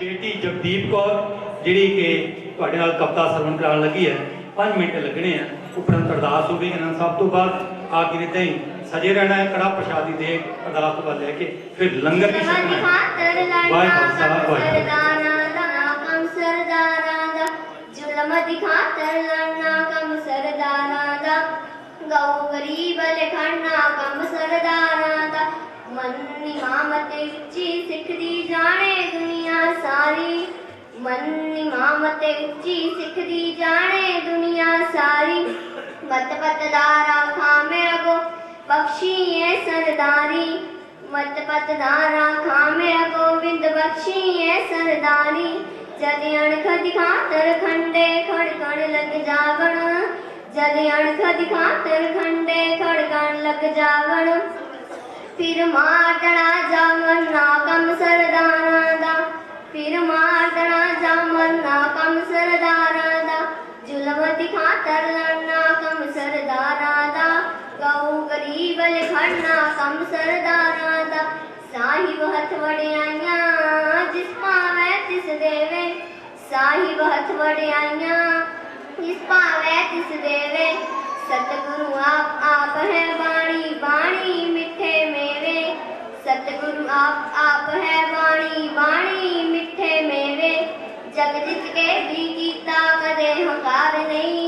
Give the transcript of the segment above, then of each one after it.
ਬੇਟੀ ਜਗਦੀਪ ਕੌਰ, ਜਿਹੜੀ ਕਿ ਤੁਹਾਡੇ ਨਾਲ ਕਵਿਤਾ ਸਰਵਣ ਕਰਾਉਣ ਲੱਗੀ ਹੈ 5 ਮਿੰਟ ਲੱਗਣੇ ਆ। ਉਪਰੰਤ ਅਰਦਾਸ ਹੋਵੇਗੀ ਇਹਨਾਂ ਸਭ ਤੋਂ ਬਾਅਦ ਆਖਿਰ ਇਦਾਂ ਸਜੇ ਰਹਿਣਾ ਹੈ, ਕੜਾ ਪ੍ਰਸ਼ਾਦੀ ਦੇ ਅਰਦਾਸ ਤੋਂ ਬਾਅਦ ਲੈ ਕੇ ਫਿਰ ਲੰਗਰ ਵੀ ਛਕਣਾ ਵਾਹਿਗੁਰੂ ਸਾਹਿਬ ਵਾਹਿਗੁਰੂ ਜ਼ੁਲਮ ਦਿਖਾਤਰ ਲੜਨਾ ਕਮ ਸਰਦਾਰਾਂ ਦਾ। ਗਊ ਗਰੀਬ ਲਖਣਾ ਕਮ ਸਰਦਾਰਾਂ ਦਾ, ਮਨ ਨਿਮਾਮਤ ਉੱਚੀ ਸਿੱਖਦੀ ਜਾਣੇ। ਦੁਨੀਆ ਮਨ ਨਿਮਾਮਤ ਉੱਚੀ ਸਿੱਖਦੀ ਜਾਣੇ ਦੁਨੀਆ ਸਾਰੀ। ਮਤ ਪਤਦਾਰਾ ਖਾਮੇ ਅਗੋ ਬਖਸ਼ੀਏ ਸਰਦਾਰੀ। ਮਤ ਪਤਦਾਰਾ ਖਾਮੇ ਗੋਬਿੰਦ ਬਖਸ਼ੀਏ ਸਰਦਾਰੀ। ਜਦ ਅਣਖ ਦਿਖਾਤਰ ਖੰਡੇ ਖੜਕਣ ਲੱਗ ਜਾਵਣ। ਜਦ ਅਣਖ ਦਿਖਾਤਰ ਖੰਡੇ ਖੜਕਣ ਲੱਗ ਜਾਵਣ। ਫਿਰ ਮਾਰਦਣਾ ਜਾਮਨ ਨਾ ਕੰਮ ਸਰਦਾਰਾਂ ਦਾ। ਦਿਖਾਤਰ ਲੜਨਾ ਕੰਮ ਸਰਦਾਰਾਂ ਦਾ ਗਊ ਗਰੀਬ ਲਖੜਨਾ ਕੰਮ ਸਰਦਾਰਾਂ ਦਾ। ਸਾਹਿਬ ਹੱਥ ਵੜਿਆਈਆਂ ਜਿਸ ਭਾਵੇਂ ਤਿਸ ਦੇਵੇ। ਸਾਹਿਬ ਹੱਥ ਵੜਿਆਈਆਂ ਜਿਸ ਭਾਵੇਂ ਤਿਸ ਦੇਵੇ। ਸਤਿਗੁਰੂ ਆਪ ਆਪ ਹੈ ਬਾਣੀ ਬਾਣੀ ਮਿੱਠੇ ਮੇਵੇ। ਸਤਿਗੁਰੂ ਆਪ ਆਪ ਹੈ ਬਾਣੀ ਬਾਣੀ ਮਿੱਠੇ ਮੇਵੇ। ਜਗ ਜਿਤ ਕੇ ਵੀ ਕੀਤਾ, ਕਦੇ ਹੰਕਾਰ ਨਹੀਂ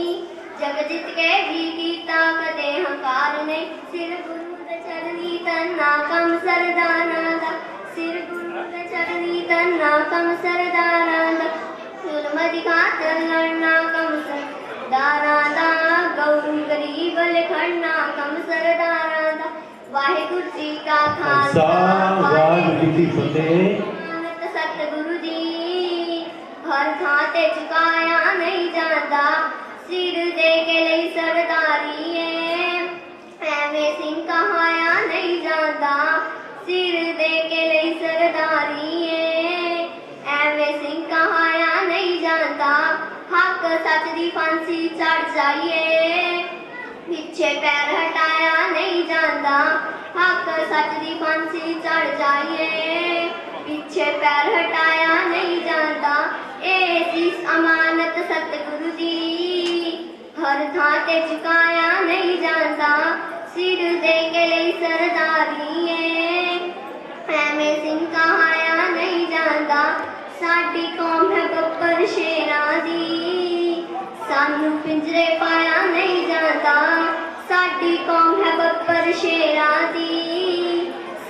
ਚਰਨੀ ਤਨਾ ਕਮ ਸਰਦਾਰਾਂ ਦਾ ਸਿਰ ਗੁਰੂ ਦੇ ਚਰਨੀ ਤਨਾ ਕਮ ਸਰਦਾਰਾਂ ਦਾ ਜ਼ੁਲਮ ਦਿਖਾਤਰ ਲੜਨਾ ਕਮ ਸਰਦਾਰਾਂ ਦਾ ਗੌਰੂ ਗਰੀਬ ਲਖਣਾ ਕਮ ਸਰਦਾਰਾਂ ਦਾ ਵਾਹਿਗੁਰੂ ਜੀ ਕਾ ਖਾਲਸਾ ਵਾਹਿਗੁਰੂ ਜੀ ਕੀ ਫਤਿਹ ਨਾਨਕ ਸਤਿਗੁਰੂ ਜੀ ਹਰ ਥਾਂ ਤੇ ਝੁਕਾਇਆ ਨਹੀਂ ਜਾਂਦਾ ਸਿਰ ਦੇ ਕੇ ਲਈ ਸਰਦਾਰੀ ਜਾਈਏ। ਪਿੱਛੇ ਪੈਰ ਹਟਾਇਆ ਨਹੀਂ ਜਾਂਦਾ। ਹੱਕ ਸੱਚ ਦੀ ਫਾਂਸੀ ਚੜ ਜਾਈਏ। ਪਿੱਛੇ ਪੈਰ ਹਟਾਇਆ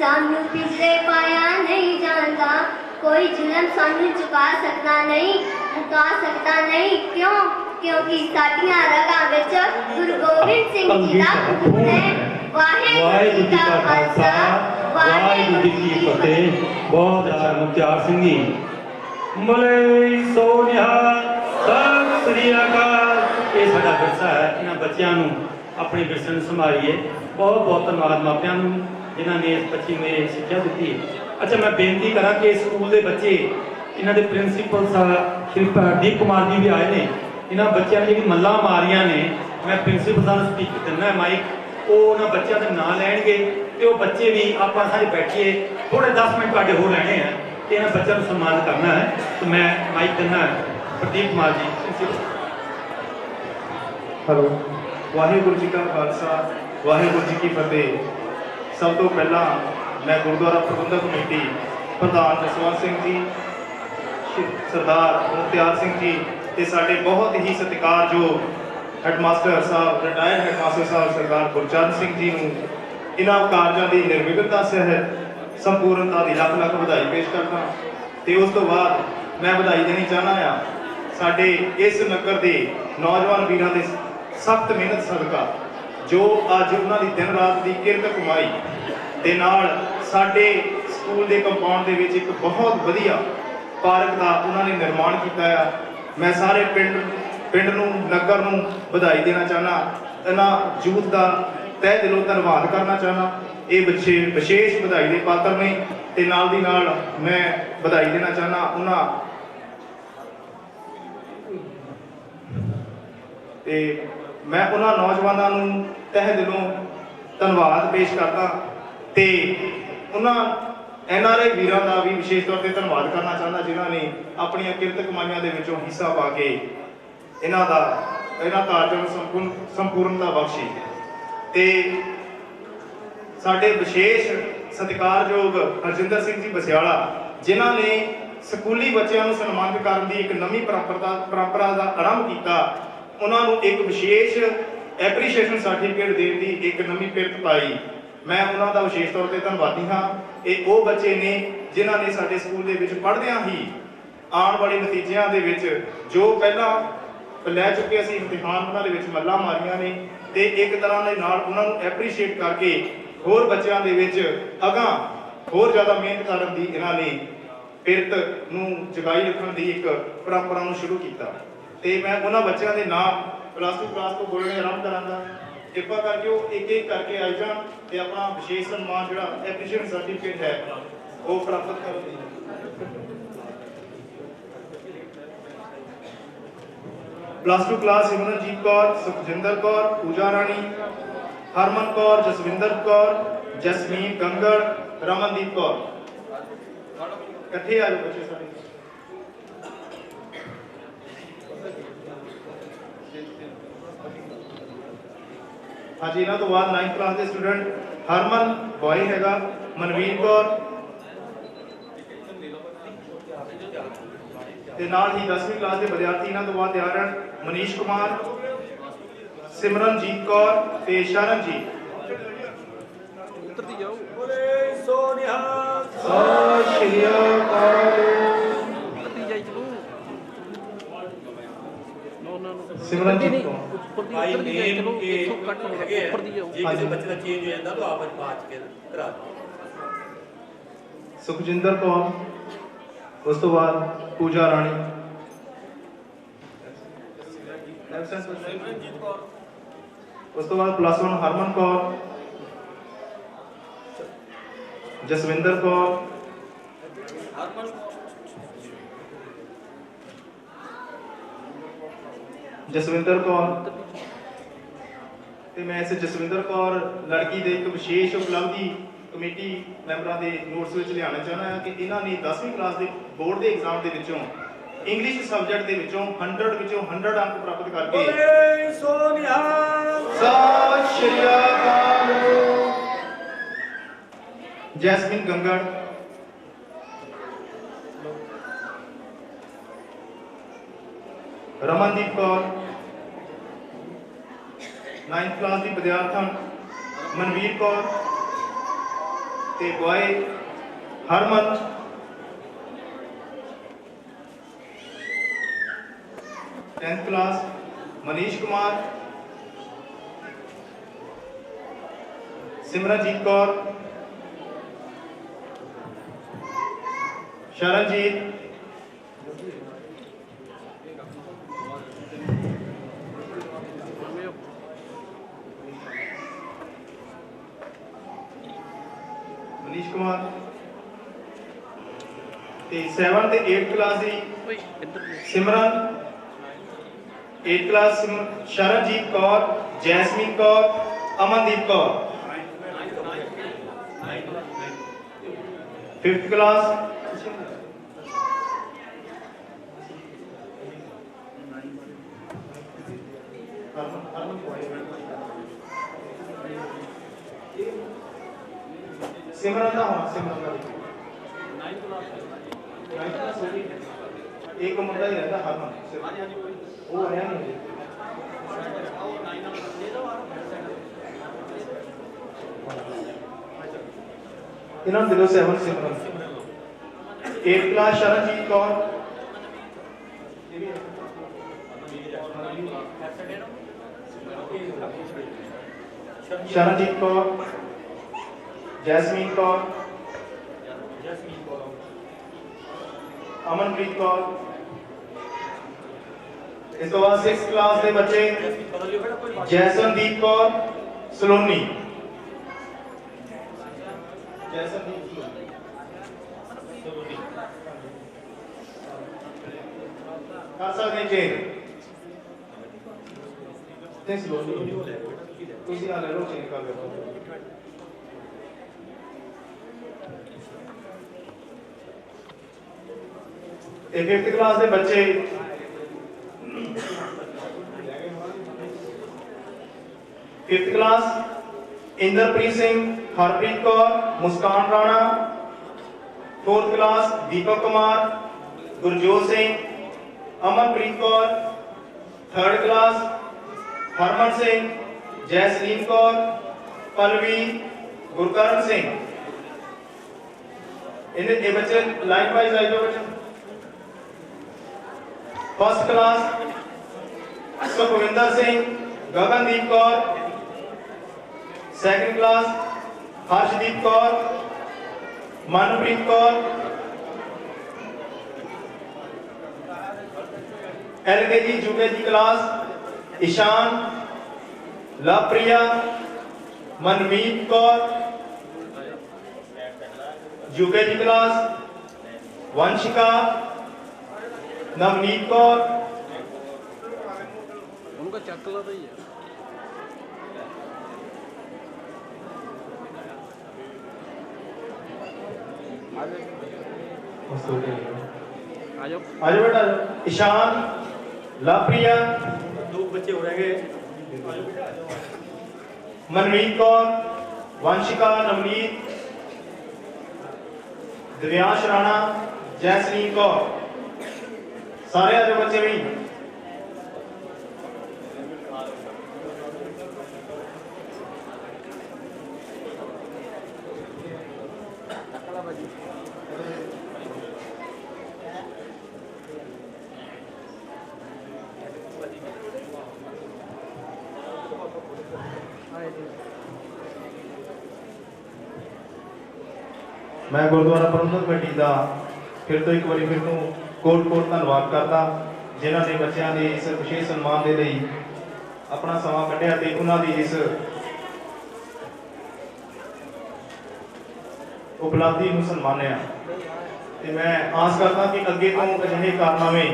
ਦੀ ਸਾਨੂੰ ਪਿੰਜਰੇ ਪਾਇਆ ਨਹੀਂ ਜਾਂਦਾ ਕੋਈ ਜ਼ੁਲਮ ਸਾਨੂੰ ਚੁਕਾ ਸਕਦਾ ਨਹੀਂ ਮੁਕਾ ਸਕਦਾ ਨਹੀਂ ਕਿਉਂ ਕਿਉਂਕਿ ਸਾਡੀਆਂ ਰਗਾਂ ਵਿੱਚ ਗੁਰੂ ਗੋਬਿੰਦ ਸਿੰਘ ਜੀ ਦਾ ਖੂਨ ਹੈ ਵਾਹਿਗੁਰੂ ਜੀ ਕਾ ਖਾਲਸਾ ਵਾਹਿਗੁਰੂ ਜੀ ਕੀ ਫਤਿਹ ਬਹੁਤ ਅੱਛਾ ਮੁਖਤਿਆਰ ਸਿੰਘ ਜੀ ਮਲੇ ਸੋਨਿਆ ਸਤਿ ਸ੍ਰੀ ਅਕਾਲ ਇਹ ਸਾਡਾ ਵਿਰਸਾ ਹੈ ਇਹਨਾਂ ਬੱਚਿਆਂ ਨੂੰ ਆਪਣੇ ਵਿਰਸੇ ਨੂੰ ਸੰਭਾਲੀਏ ਬਹੁਤ ਬਹੁਤ ਧੰਨਵਾਦ ਮਾਪਿਆਂ ਨੂੰ ਜਿਨ੍ਹਾਂ ਨੇ ਇਸ ਬੱਚੀ ਨੂੰ ਇਹ ਸਿੱਖਿਆ ਦਿੱਤੀ। ਅੱਛਾ, ਮੈਂ ਬੇਨਤੀ ਕਰਾਂ ਕਿ ਸਕੂਲ ਦੇ ਬੱਚੇ, ਇਹਨਾਂ ਦੇ ਪ੍ਰਿੰਸੀਪਲ ਸਾਹਿਬ ਸ਼੍ਰੀ ਪ੍ਰਦੀਪ ਕੁਮਾਰ ਜੀ ਵੀ ਆਏ ਨੇ। ਇਹਨਾਂ ਬੱਚਿਆਂ ਨੇ ਜਿਹੜੀ ਮੱਲਾਂ ਮਾਰੀਆਂ ਨੇ, ਮੈਂ ਪ੍ਰਿੰਸੀਪਲ ਸਾਹਿਬ ਨੂੰ ਸਪੀਕ ਦਿੰਦਾ ਮਾਈਕ। ਉਹ ਉਹਨਾਂ ਬੱਚਿਆਂ ਦੇ ਨਾਂ ਲੈਣਗੇ ਤੇ ਉਹ ਬੱਚੇ ਵੀ ਆਪਾਂ ਸਾਰੇ ਬੈਠੀਏ। ਥੋੜੇ 10 ਮਿੰਟ ਤੁਹਾਡੇ ਹੋਰ ਲੈਣੇ ਆ ਤੇ ਇਹਨਾਂ ਬੱਚਿਆਂ ਨੂੰ ਸਨਮਾਨ ਕਰਨਾ ਹੈ। ਤੇ ਮੈਂ ਮਾਈਕ ਦਿੰਦਾ ਪ੍ਰਦੀਪ ਕੁਮਾਰ ਜੀ, ਪ੍ਰਿੰਸੀਪਲ। ਹੈਲੋ। ਵਾਹਿਗੁਰੂ ਜੀ ਕਾ ਖਾਲਸਾ, ਵਾਹਿਗੁਰੂ ਜੀ ਕੀ ਫਤਿਹ। ਸਭ ਤੋਂ ਪਹਿਲਾਂ ਮੈਂ ਗੁਰਦੁਆਰਾ ਪ੍ਰਬੰਧਕ ਕਮੇਟੀ ਪ੍ਰਧਾਨ ਜਸਵੰਤ ਸਿੰਘ ਜੀ ਸਰਦਾਰ ਮੁਖਤਿਆਰ ਸਿੰਘ ਜੀ ਤੇ ਸਾਡੇ ਬਹੁਤ ਹੀ ਸਤਿਕਾਰਯੋਗ ਹੈਡਮਾਸਟਰ ਸਾਹਿਬ ਰਿਟਾਇਰ ਹੈਡਮਾਸਟਰ ਸਾਹਿਬ ਸਰਦਾਰ ਗੁਰਚਰਨ ਸਿੰਘ ਜੀ ਨੂੰ ਇਹਨਾਂ ਕਾਰਜਾਂ ਦੀ ਨਿਰਵਿਘਨਤਾ ਸਹਿਤ ਸੰਪੂਰਨਤਾ ਦੀ ਲੱਖ ਲੱਖ ਵਧਾਈ ਪੇਸ਼ ਕਰਦਾ ਤੇ ਉਸ ਤੋਂ ਬਾਅਦ ਮੈਂ ਵਧਾਈ ਦੇਣੀ ਚਾਹਨਾ ਆ ਸਾਡੇ ਇਸ ਨਗਰ ਦੇ ਨੌਜਵਾਨ ਵੀਰਾਂ ਦੇ ਸਖਤ ਮਿਹਨਤ ਸਦਕਾ ਜੋ ਅੱਜ ਉਹਨਾਂ ਦੀ ਦਿਨ ਰਾਤ ਦੀ ਕਿਰਤ ਕਮਾਈ ਦੇ ਨਾਲ ਸਾਡੇ ਸਕੂਲ ਦੇ ਕੰਪਾਊਂਡ ਦੇ ਵਿੱਚ ਇੱਕ ਬਹੁਤ ਵਧੀਆ ਪਾਰਕ ਦਾ ਉਹਨਾਂ ਨੇ ਨਿਰਮਾਣ ਕੀਤਾ ਆ। ਮੈਂ ਸਾਰੇ ਪਿੰਡ ਪਿੰਡ ਨੂੰ, ਨਗਰ ਨੂੰ ਵਧਾਈ ਦੇਣਾ ਚਾਹਨਾ ਇਹਨਾਂ ਯੂਥ ਦਾ ਤਹਿ ਦਿਲੋਂ ਧੰਨਵਾਦ ਕਰਨਾ ਚਾਹਨਾ ਇਹ ਬੱਚੇ ਵਿਸ਼ੇਸ਼ ਵਧਾਈ ਦੇ ਪਾਤਰ ਨੇ ਤੇ ਨਾਲ ਦੀ ਨਾਲ ਮੈਂ ਵਧਾਈ ਦੇਣਾ ਚਾਹਨਾ ਉਹਨਾਂ ਤੇ ਮੈਂ ਉਹਨਾਂ ਨੌਜਵਾਨਾਂ ਨੂੰ ਤਹਿ ਦਿਲੋਂ ਧੰਨਵਾਦ ਪੇਸ਼ ਕਰਦਾ। ਤੇ ਉਹਨਾਂ ਆਈ ਵੀਰਾਂ ਦਾ ਵੀ ਵਿਸ਼ੇਸ਼ ਤੌਰ ਤੇ ਧੰਨਵਾਦ ਕਰਨਾ ਚਾਹੁੰਦਾ, ਜਿਨ੍ਹਾਂ ਨੇ ਆਪਣੀਆਂ ਕਿਰਤ ਕਮਾਈਆਂ ਦੇ ਵਿੱਚੋਂ ਹਿੱਸਾ ਪਾ ਕੇ ਇਹਨਾਂ ਦਾ, ਇਹਨਾਂ ਕਾਰਜਾਂ ਨੂੰ ਸੰਪੂਰਨ, ਸੰਪੂਰਨਤਾ ਬਖਸ਼ੀ। ਤੇ ਸਾਡੇ ਵਿਸ਼ੇਸ਼ ਸਤਿਕਾਰਯੋਗ ਹਰਜਿੰਦਰ ਸਿੰਘ ਜੀ ਬਸਿਆਲਾ, ਜਿਨ੍ਹਾਂ ਨੇ ਸਕੂਲੀ ਬੱਚਿਆਂ ਨੂੰ ਸਨਮਾਨਿਤ ਕਰਨ ਦੀ ਇੱਕ ਨਵੀਂ ਪਰੰਪਰਾ ਪਰੰਪਰਾ ਦਾ ਆਰੰਭ ਕੀਤਾ, ਉਹਨਾਂ ਨੂੰ ਇੱਕ ਵਿਸ਼ੇਸ਼ ਐਪਰੀਸ਼ੀਏਸ਼ਨ ਸਰਟੀਫਿਕੇਟ ਦੇਣ ਦੀ ਇੱਕ ਨਵੀਂ ਪਿਰਤ ਪਾਈ। ਮੈਂ ਉਹਨਾਂ ਦਾ ਵਿਸ਼ੇਸ਼ ਤੌਰ ਤੇ ਧੰਨਵਾਦੀ ਹਾਂ। ਇਹ ਉਹ ਬੱਚੇ ਨੇ ਜਿਨ੍ਹਾਂ ਨੇ ਸਾਡੇ ਸਕੂਲ ਦੇ ਵਿੱਚ ਪੜ੍ਹਦਿਆਂ ਹੀ ਆਉਣ ਵਾਲੇ ਨਤੀਜਿਆਂ ਦੇ ਵਿੱਚ ਜੋ ਪਹਿਲਾਂ ਲੈ ਚੁੱਕੇ ਅਸੀਂ ਇਮਤਿਹਾਨ, ਉਹਨਾਂ ਦੇ ਵਿੱਚ ਮੱਲਾਂ ਮਾਰੀਆਂ ਨੇ ਤੇ ਇੱਕ ਤਰ੍ਹਾਂ ਦੇ ਨਾਲ ਉਹਨਾਂ ਨੂੰ ਐਪਰੀਸ਼ੀਏਟ ਕਰਕੇ ਹੋਰ ਬੱਚਿਆਂ ਦੇ ਵਿੱਚ ਅਗਾਂ ਹੋਰ ਜ਼ਿਆਦਾ ਮਿਹਨਤ ਕਰਨ ਦੀ ਇਹਨਾਂ ਨੇ ਪਿਰਤ ਨੂੰ ਜਗਾਈ ਰੱਖਣ ਦੀ ਇੱਕ ਪਰੰਪਰਾ ਨੂੰ ਸ਼ੁਰੂ ਕੀਤਾ। ਤੇ ਮੈਂ ਉਹਨਾਂ ਬੱਚਿਆਂ ਦੇ ਨਾਮ ਪਲੱਸ 2 ਕਲਾਸ ਤੋਂ ਬੋਲਣੇ ਆਰੰਭ ਕਰਾਂਗਾ। ਕਿਰਪਾ ਕਰਕੇ ਉਹ ਇੱਕ ਇੱਕ ਕਰਕੇ ਆਈ ਜਾਣ ਤੇ ਆਪਣਾ ਵਿਸ਼ੇਸ਼ ਸਨਮਾਨ ਜਿਹੜਾ ਐਪਰੀਸ਼ੀਏਸ਼ਨ ਸਰਟੀਫਿਕੇਟ ਹੈ, ਉਹ ਪ੍ਰਾਪਤ ਕਰਨ ਦੀ ਪਲੱਸ 2 ਕਲਾਸ ਸਿਮਰਨਜੀਤ ਕੌਰ ਸੁਖਜਿੰਦਰ ਕੌਰ ਪੂਜਾ ਰਾਣੀ ਹਰਮਨ ਕੌਰ ਜਸਵਿੰਦਰ ਕੌਰ ਜਸਮੀਨ ਗੰਗੜ ਰਮਨਦੀਪ ਕੌਰ ਇਕੱਠੇ ਆ ਜਾਓ ਬੱਚੇ ਸਾਰੇ। ਹਾਂਜੀ ਇਹਨਾਂ ਤੋਂ ਬਾਅਦ 9th ਕਲਾਸ ਦੇ ਸਟੂਡੈਂਟ ਹਰਮਨ ਬॉय ਹੈਗਾ ਮਨਵੀਰ ਕੌਰ। ਤੇ ਨਾਲ ਹੀ 10ਵੀਂ ਕਲਾਸ ਦੇ ਵਿਦਿਆਰਥੀ ਇਹਨਾਂ ਤੋਂ ਬਾਅਦ ਤਿਆਰ ਹਨ ਮਨੀਸ਼ ਕੁਮਾਰ ਸਿਮਰਨਜੀਤ ਕੌਰ ਤੇ ਸ਼ਰਨਜੀਤ। ਉੱਤਰਦੀ ਜਾਓ ਬੋਲੇ ਸੋ ਨਿਹਾਲ। ਸਤਿ ਸ਼੍ਰੀ ਅਕਾਲ। ਉੱਤਰਦੀ ਜਾਈ ਚਲੋ। ਨੋ ਨੋ ਨੋ ਸਿਮਰਨਜੀਤ ਕੌਰ। ਉੱਪਰ ਦੀ ਭਾਈ ਉੱਤਰ ਦੀ ਜਾਈ ਨੇਮ ਚਲੋ ਕੇ ਇੱਥੋਂ ਕੱਟ ਹੋ ਗਿਆ। ਉੱਪਰ ਦੀ ਜਾਓ ਜੇ ਕਿਸੇ। ਬੱਚੇ ਦਾ ਚੇਂਜ ਹੋ ਜਾਂਦਾ ਤਾਂ ਆਪਸ ਬਾਤ ਕੇ ਕਰਾ ਦਿਓ। ਸੁਖਜਿੰਦਰ ਕੌਰ ਉਸ ਤੋਂ ਬਾਅਦ ਪੂਜਾ ਰਾਣੀ ਉਸ ਤੋਂ ਬਾਅਦ ਪਲੱਸ 1 ਹਰਮਨ ਕੌਰ ਜਸਵਿੰਦਰ ਕੌਰ ਜਸਵਿੰਦਰ ਕੌਰ ਤੇ ਮੈਂ ਇਸ ਜਸਵਿੰਦਰ ਕੌਰ ਲੜਕੀ ਦੇ ਇੱਕ ਵਿਸ਼ੇਸ਼ ਉਪਲਬਧੀ ਕਮੇਟੀ ਮੈਂਬਰਾਂ ਦੇ ਨੋਟਸ ਵਿੱਚ ਲਿਆਉਣਾ ਚਾਹੁੰਦਾ ਹਾਂ ਕਿ ਇਹਨਾਂ ਨੇ 10ਵੀਂ ਕਲਾਸ ਦੇ ਬੋਰਡ ਦੇ ਐਗਜ਼ਾਮ ਦੇ ਵਿੱਚੋਂ ਇੰਗਲਿਸ਼ ਸਬਜੈਕਟ ਦੇ ਵਿੱਚੋਂ 100 ਵਿੱਚੋਂ 100 ਅੰਕ ਪ੍ਰਾਪਤ ਕਰਕੇ ਬੋਲੇ ਸੋ ਨਿਹਾਲ ਸਤਿ ਸ਼੍ਰੀ ਅਕਾਲ। ਜੈਸਮਿਨ ਗੰਗੜ। ਰਮਨਦੀਪ ਕੌਰ। 9th ਕਲਾਸ ਦੀ ਵਿਦਿਆਰਥਣ ਮਨਵੀਰ ਕੌਰ ਤੇ boy Harman. Tenth class Manish Kumar. Simranjeet Kaur. Sharanjeet Manish Kumar ਤੇ 7 ਤੇ 8 ਕਲਾਸ ਦੀ Simran 8 class Sharanjeet Kaur Jasmeen Kaur Amandeep Kaur. 5th class. Simran ਦਾ ਹੋਣਾ ਸਿਮਰਨ ਦਾ 9th ਕਲਾਸ ਹੋ ਗਈ ਇੱਕ ਮੁੰਡਾ ਹੀ ਰਹਿੰਦਾ ਹਰਮਨ ਹਾਂਜੀ ਉਹ ਆਇਆ ਨਹੀਂ ਇਹਨਾਂ ਨੂੰ ਦਿਲੋ 7 ਸਿਮਰਨ 8 ਕਲਾਸ ਸ਼ਰਨਜੀਤ ਕੌਰ ਸ਼ਰਨਜੀਤ ਕੌਰ ਜੈਸਮੀਨ ਕੌਰ ਅਮਨਪ੍ਰੀਤ ਕੌਰ ਇਸ ਤੋਂ ਬਾਅਦ 6th ਕਲਾਸ ਦੇ ਬੱਚੇ ਜੈਸਨਦੀਪ ਕੌਰ ਸਲੋਨੀ ਜੈਸਨਦੀਪ ਸਲੋਨੀ ਕਰ ਸਕਦੇ ਚੇਂਜ ਤੇ ਸਲੋਨੀ ਤੁਸੀਂ ਆ ਲੈ ਲਓ ਚੇਂਜ ਕਰ ਲਓ ਤੇ 5th ਕਲਾਸ ਦੇ ਬੱਚੇ। Fifth class Inderpreet Singh, Harpreet Kaur, Muskan Rana. Fourth class Deepak Kumar, Gurjot Singh, Amanpreet Kaur. Third class Harman Singh, Jasleen Kaur, Pallavi, Gurkaran Singh. ਇਹਦੇ ਇਹ ਬੱਚੇ ਲਾਈਨ ਵਾਈਜ਼ ਆਈ ਜਾਓ ਬੱਚੇ। First class Sukhwinder Singh Gagandeep Kaur second class Harshdeep Kaur Manpreet Kaur LKG UKG class Ishaan Lovepriya Manmeet Kaur UKG class Vanshika Navneet Kaur. ਉਹਨੂੰ ਕਾ ਚੱਕ ਲਾ ਤਾਂ ਹੀ ਆ। ਆ ਜਾਓ ਆਜੋ ਬੇਟਾ ਆਜੋ। ਇਸ਼ਾਨ ਲਵਪ੍ਰਿਆ ਦੋ ਬੱਚੇ ਹੋ ਰਹੇ ਮਨਮੀਤ ਕੌਰ ਵੰਸ਼ਿਕਾ ਨਵਨੀਤ ਦਿਵਿਆਸ਼ ਰਾਣਾ ਜੈਸਲੀਨ ਕੌਰ। ਸਾਰੇ ਆਜੋ ਬੱਚੇ ਵੀ। ਮੈਂ ਗੁਰਦੁਆਰਾ ਪ੍ਰਬੰਧਕ ਕਮੇਟੀ ਦਾ ਫਿਰ ਤੋਂ ਇੱਕ ਵਾਰੀ ਫਿਰ ਤੋਂ ਕੋਟ ਕੋਟ ਧੰਨਵਾਦ ਕਰਦਾ, ਜਿਨ੍ਹਾਂ ਨੇ ਬੱਚਿਆਂ ਦੇ ਇਸ ਵਿਸ਼ੇਸ਼ ਸਨਮਾਨ ਦੇ ਲਈ ਆਪਣਾ ਸਮਾਂ ਕੱਢਿਆ ਤੇ ਉਹਨਾਂ ਦੀ ਇਸ ਉਪਲਬਧੀ ਨੂੰ ਸਨਮਾਨਿਆ। ਤੇ ਮੈਂ ਆਸ ਕਰਦਾ ਕਿ ਅੱਗੇ ਤੋਂ ਅਜਿਹੇ ਕਾਰਨਾਮੇ,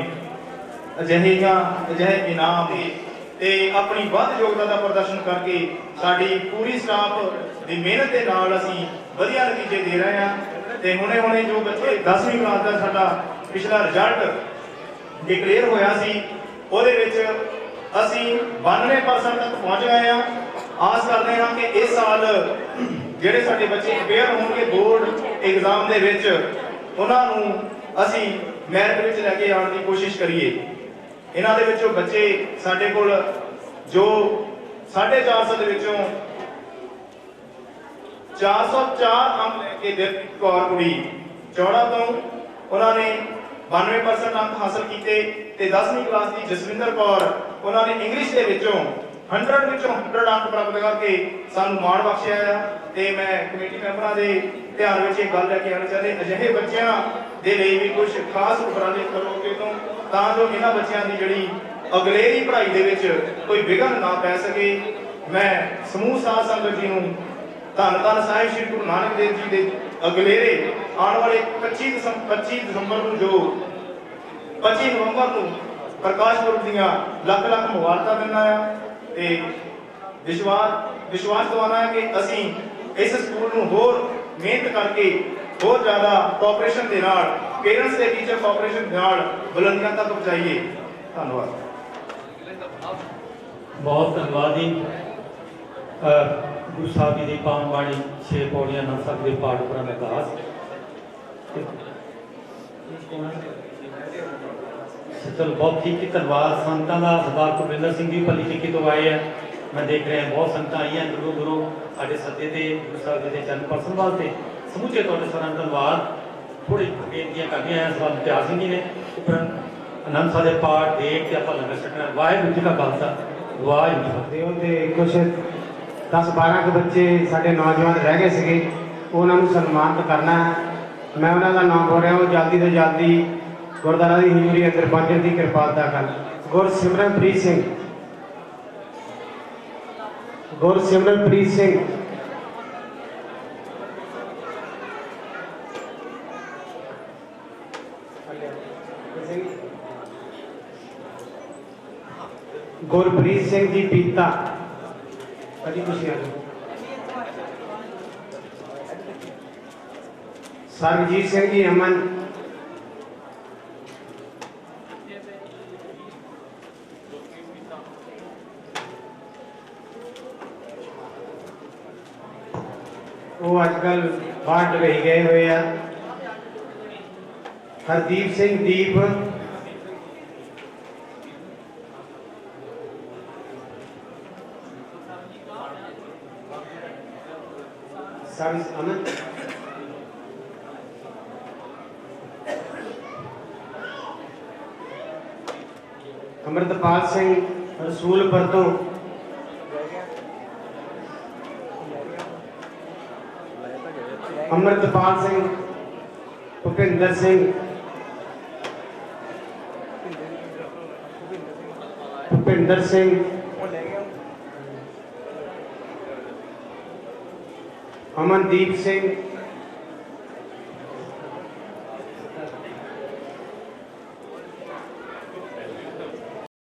ਅਜਿਹੀਆਂ, ਅਜਿਹੇ ਇਨਾਮ ਤੇ ਤੇ ਆਪਣੀ ਵੱਧ ਯੋਗਤਾ ਦਾ ਪ੍ਰਦਰਸ਼ਨ ਕਰਕੇ ਸਾਡੀ ਪੂਰੀ ਸਟਾਫ ਦੀ ਮਿਹਨਤ ਦੇ ਨਾਲ ਅਸੀਂ ਵਧੀਆ ਨਤੀਜੇ ਦੇ ਰਹੇ ਹਾਂ। ਤੇ ਹੁਣੇ ਹੁਣੇ ਜੋ ਬੱਚੇ 10ਵੀਂ ਕਲਾਸ ਦਾ ਸਾਡਾ ਪਿਛਲਾ ਰਿਜ਼ਲਟ ਡਿਕਲੇਅਰ ਹੋਇਆ ਸੀ, ਉਹਦੇ ਵਿੱਚ ਅਸੀਂ 92% ਤੱਕ ਪਹੁੰਚ ਗਏ ਹਾਂ। ਆਸ ਕਰਦੇ ਹਾਂ ਕਿ ਇਸ ਸਾਲ ਜਿਹੜੇ ਸਾਡੇ ਬੱਚੇ ਅਪੇਅਰ ਹੋਣਗੇ ਬੋਰਡ ਐਗਜ਼ਾਮ ਦੇ ਵਿੱਚ, ਉਹਨਾਂ ਨੂੰ ਅਸੀਂ ਮੈਰਿਟ ਵਿੱਚ ਲੈ ਕੇ ਆਉਣ ਦੀ ਕੋਸ਼ਿਸ਼ ਕਰੀਏ। ਇਹਨਾਂ ਦੇ ਵਿੱਚੋਂ ਬੱਚੇ ਸਾਡੇ ਕੋਲ ਜੋ 450 ਦੇ ਵਿੱਚੋਂ 404 ਅੰਕ ਲੈ ਕੇ ਦਿਲਪ੍ਰੀਤ ਕੌਰ ਕੁੜੀ, ਚੌੜਾ ਤੋਂ ਉਹਨਾਂ ਨੇ 92% ਅੰਕ ਹਾਸਲ ਕੀਤੇ ਤੇ 10ਵੀਂ ਕਲਾਸ ਦੀ ਜਸਵਿੰਦਰ ਕੌਰ, ਉਹਨਾਂ ਨੇ ਇੰਗਲਿਸ਼ ਦੇ ਵਿੱਚੋਂ 100 ਵਿੱਚੋਂ 100 ਅੰਕ ਪ੍ਰਾਪਤ ਕਰਕੇ ਸਾਨੂੰ ਮਾਣ ਬਖਸ਼ਿਆ ਆ। ਤੇ ਮੈਂ ਕਮੇਟੀ ਮੈਂਬਰਾਂ ਦੇ ਧਿਆਨ ਵਿੱਚ ਇਹ ਗੱਲ ਲੈ ਕੇ ਆਉਣੀ ਚਾਹੁੰਦੇ ਅਜਿਹੇ ਬੱਚਿਆਂ ਦੇ ਲਈ ਵੀ ਕੁਝ ਖਾਸ ਉਪਰਾਲੇ ਕਰੋਗੇ ਤੋਂ ਤਾਂ ਜੋ ਇਹਨਾਂ ਬੱਚਿਆਂ ਦੀ ਜਿਹੜੀ ਅਗਲੇਰੀ ਪੜ੍ਹਾਈ ਦੇ ਵਿੱਚ ਕੋਈ ਵਿਘਨ ਨਾ ਪੈ ਸਕੇ। ਮੈਂ ਸਮੂਹ ਸਾਧ ਸੰਗਤ ਜੀ ਨੂੰ ਧੰਨ ਧੰਨ ਸਾਹਿਬ ਸ੍ਰੀ ਗੁਰੂ ਨਾਨਕ ਦੇਵ ਜੀ ਦੇ ਅਗਲੇਰੇ ਆਉਣ ਵਾਲੇ 25 ਦਸੰਬਰ 25 ਦਸੰਬਰ ਨੂੰ ਜੋ 25 ਨਵੰਬਰ ਨੂੰ ਪ੍ਰਕਾਸ਼ ਪੁਰਬ ਦੀਆਂ ਲੱਖ ਲੱਖ ਮੁਬਾਰਕਾਂ ਦਿੰਦਾ ਆ ਤੇ ਵਿਸ਼ਵਾਸ ਵਿਸ਼ਵਾਸ ਦਿਵਾਉਣਾ ਹੈ ਕਿ ਅਸੀਂ ਇਸ ਸਕੂਲ ਨੂੰ ਹੋਰ ਮਿਹਨਤ ਕਰਕੇ ਹੋਰ ਜ਼ਿਆਦਾ ਕੋਆਪਰੇਸ਼ਨ ਦੇ ਨਾਲ ਪੇਰੈਂਟਸ ਤੇ ਟੀਚਰ ਕੋਆਪਰੇਸ਼ਨ ਦੇ ਨਾਲ ਬੁਲੰਦੀਆਂ ਤੱਕ ਪਹੁੰਚਾਈਏ। ਧੰਨਵਾਦ। ਬਹੁਤ ਧੰਨਵਾਦ ਜੀ। ਗੁਰੂ ਸਾਹਿਬ ਜੀ ਦੀ ਪਾਵਨ ਬਾਣੀ ਛੇ ਪੌੜੀਆਂ ਨਾਲ ਸਾਹਿਬ ਦੇ ਪਾਠ ਉਪਰਾਂ ਦਾ ਚਲੋ, ਬਹੁਤ ਠੀਕ ਹੈ ਧੰਨਵਾਦ। ਸੰਤਾਂ ਦਾ ਸਰਦਾਰ ਕੁਲਵਿੰਦਰ ਸਿੰਘ ਜੀ ਪੱਲੀ ਟਿੱਕੀ ਤੋਂ ਆਏ ਆ। ਮੈਂ ਦੇਖ ਰਿਹਾ, ਬਹੁਤ ਸੰਗਤਾਂ ਆਈਆਂ ਗੁਰੂ ਗੁਰੂ ਸਾਡੇ ਸੱਦੇ ਤੇ, ਗੁਰੂ ਸਾਹਿਬ ਜੀ ਦੇ ਜਨਮ ਪਰਸਨ ਵਾਸਤੇ ਸਮੁੱਚੇ ਤੁਹਾਡੇ ਸਾਰਿਆਂ ਦਾ ਧੰਨਵਾਦ। ਥੋੜੀ ਬੇਨਤੀਆਂ ਕਰਨੀਆਂ ਆ ਸਵਾਲ ਤਿਆਰ ਸਿੰਘ ਜੀ ਨੇ। ਉਪਰੰਤ ਅਨੰਦ ਸਾਹਿਬ ਦੇ ਪਾਠ ਦੇਖ ਕੇ ਆਪਾਂ ਲੰਗਰ ਛਕਣਾ। ਵਾਹਿਗੁਰੂ ਜੀ ਕਾ ਖਾਲਸਾ। ਵਾਹਿਗੁਰੂ ਜੀ ਕੀ ਫਤਿਹ ਤੇ ਕੁਝ 10 12 ਕੁ ਬੱਚੇ ਸਾਡੇ ਨੌਜਵਾਨ ਰਹਿ ਗਏ ਸੀਗੇ। ਉਹਨਾਂ ਨੂੰ ਸਨਮਾਨਿਤ ਕਰਨਾ ਹੈ ਮੈਂ ਉਹਨਾਂ ਦਾ ਨਾਮ ਬੋਲ ਰਿਹਾ ਉਹ ਜਲਦੀ ਤੋਂ ਜਲਦੀ ਗੁਰਦੁਆਰਾ ਦੀ ਹਜ਼ੂਰੀ ਅੰਦਰ ਪਹੁੰਚਣ ਦੀ ਕਿਰਪਾਲਤਾ ਕਰਨ ਗੁਰਸਿਮਰਨਪ੍ਰੀਤ ਸਿੰਘ। ਗੁਰਸਿਮਰਨਪ੍ਰੀਤ ਸਿੰਘ। ਗੁਰਪ੍ਰੀਤ ਸਿੰਘ ਜੀ ਪੀਤਾ। ਕਦੀ ਖੁਸ਼ੀ ਆ स्वामी जी से आजकल बांट रह गए हुए हैं। हरदीप सिंह दीप। सब अमन ਅਮਰਤਪਾਲ ਸਿੰਘ ਰਸੂਲਪੁਰ ਤੋਂ ਅਮਰਤਪਾਲ ਸਿੰਘ ਭੁਪਿੰਦਰ ਸਿੰਘ ਭੁਪਿੰਦਰ ਸਿੰਘ ਅਮਨਦੀਪ ਸਿੰਘ